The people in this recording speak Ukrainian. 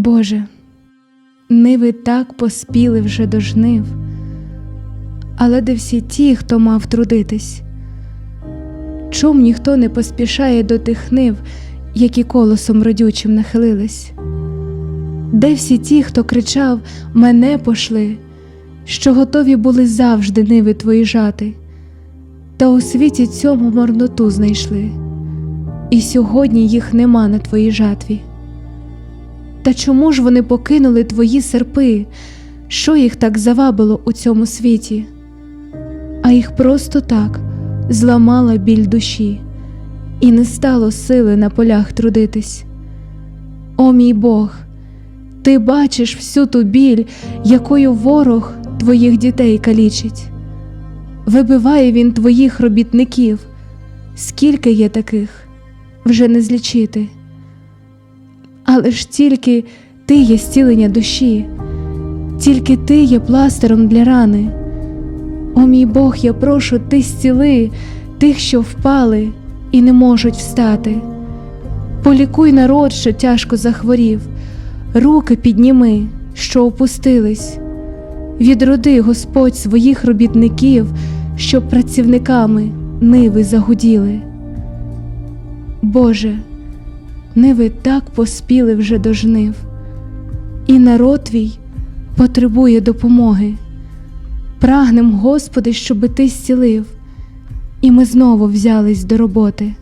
Боже, ниви так поспіли вже до жнив, але де всі ті, хто мав трудитись? Чом ніхто не поспішає до тих нив, які колосом родючим нахилились? Де всі ті, хто кричав Мене пошли, що готові були завжди ниви твої жати, та у світі цьому марноту знайшли, і сьогодні їх нема на твоїй жатві. Та чому ж вони покинули твої серпи? Що їх так завабило у цьому світі? А їх просто так зламала біль душі, і не стало сили на полях трудитись. О мій Бог, ти бачиш всю ту біль, якою ворог твоїх дітей калічить. Вибиває він твоїх робітників, скільки є таких, вже не злічити але ж тільки ти є зцілення душі, тільки ти є пластиром для рани. О мій Бог, я прошу, ти зціли тих, що впали і не можуть встати. Полікуй народ, що тяжко захворів, руки підніми, що опустились. Відроди, Господь, своїх робітників, щоб працівниками ниви загуділи. Боже, ниви так поспіли вже до жнив, і народ твій потребує допомоги. Прагнем, Господи, щоби Ти зцілив, і ми знову взялись до роботи.